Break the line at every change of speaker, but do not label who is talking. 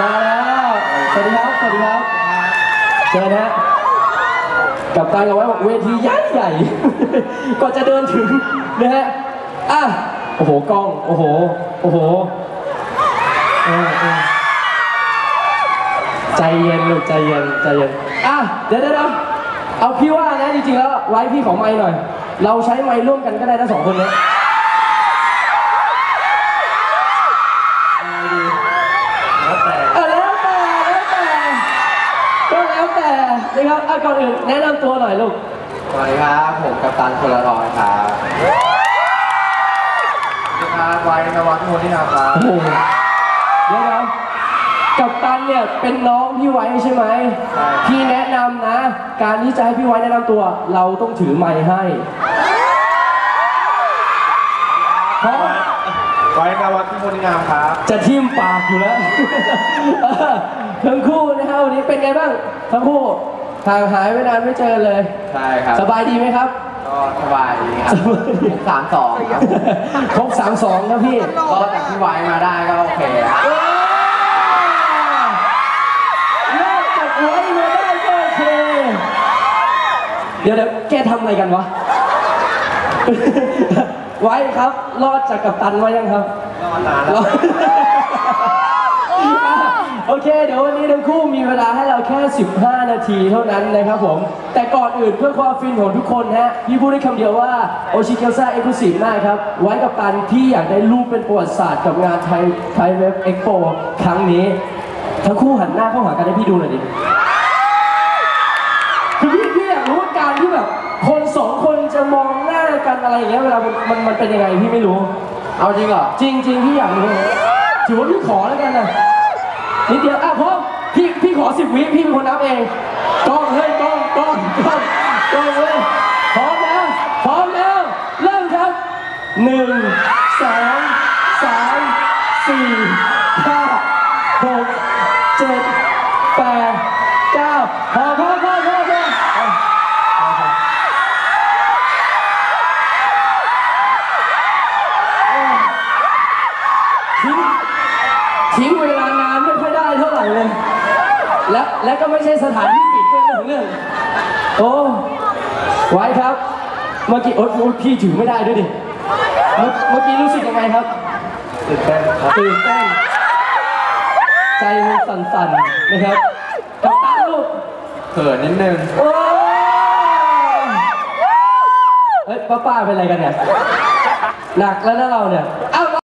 มาแล้วสวัสดีครับ สวัสดีครับเชิญฮะกับการกับไว้บอกเวทีใหญ่ใหญ่ ก็จะเดินถึงนะฮะ อะ โอ้โห กล้อง โอ้โห โอ้โห ใจเย็นลูกใจเย็น ใจเย็น อะ เดี๋ยวเดี๋ยวเดี๋ยวเอาพี่ว่านะจริงๆแล้วไว้พี่ของไม้หน่อย เราใช้ไม้ร่วมกันก็ได้ทั้งสองคนเนี้ย
แล้วแต่
เออแล้วแต่แล้วแต่ก็แล้วแต่ นะครับอะก่อนอื่นแนะนำตัวหน่อยลูก
สวัสดีครับผมกัปตันพลทรครับสวัสดีครับไว้นวัฒน์มูลนิธิครับ
โอ้โหเดี๋ยวนะกับตันเนี่ยเป็นน้องพี่ไว้ใช่ไหมพี่แนะนำนะ การที่จะให้พี่ไว้แนะนำตัว เราต้องถือไมค์ให้เพราะ
ไว้นวัฒน์มูลนิธิครับ
จะทิ่มปากอยู่แล้วเออทั้งคู่นะฮะวันนี้เป็นไงบ้าง ทั้งคู่ห่างหายไปนานไม่เจอเลย
ใช่ครับ
สบายดีไหมครับ
ก็สบายดีครับสามสองครับ
ครบสามสองครับพี่
ก็จากที่ไว้มาได้ก็โอเคครับ
เลิกจากไว้มาได้ก็โอเค เดี๋ยวเดี๋ยวแกทำอะไรกันวะ ไว้ครับ รอดจากกัปตันไว้ยังครับ
รอนานแล้ว
โอเค เดี๋ยววันนี้ทั้งคู่มีเวลาให้เราแค่ 15 นาทีเท่านั้นนะครับผม แต่ก่อนอื่นเพื่อความฟินของทุกคนฮะ พี่พูดได้คำเดียวว่าโอชิเกลซ่าเอ็กซ์คลูซีฟมากครับ ไว้กับการที่อยากได้รูปเป็นประวัติศาสตร์กับงานไทยไทยเว็บเอ็กโปครั้งนี้ ทั้งคู่หันหน้าเข้าหากันให้พี่ดูหน่อยดิ อะไรอย่างเงี้ยเวลามันมันมันเป็นยังไงพี่ไม่รู้
เอาจริงเหรอ
จริงจริงพี่อยากรู้ถือว่าพี่ขอแล้วกันนะนิดเดียวอะพร้อมพี่พี่ขอสิบวิพี่เป็นคนนับเองกล้องเฮ้ยกล้องกล้องกล้องกล้องเฮ้ยพร้อมแล้วพร้อมแล้วเริ่มครับหนึ่งสองสามสี่ห้าหกเจ็ดแปดเก้าพอพอพอพอพอพอ ทิ้งทิ้งเวลานานไม่ค่อยได้เท่าไหร่เลย และและก็ไม่ใช่สถานที่ปิดด้วยนะถึงเรื่อง โอ้ไว้ครับ เมื่อกี้โอ๊ยโอ๊ยพี่ถือไม่ได้ด้วยดิเมื่อเมื่อกี้รู้สึกยังไงครับ
ตื่นเต้นครับ
ตื่นเต้น ใจมันสั่นๆนะครับกับตาลูก
เขินนิดนึง
โอ้เฮ้ยป้าป้าเป็นอะไรกันเนี่ย หนักแล้วนะเราเนี่ยเอ้า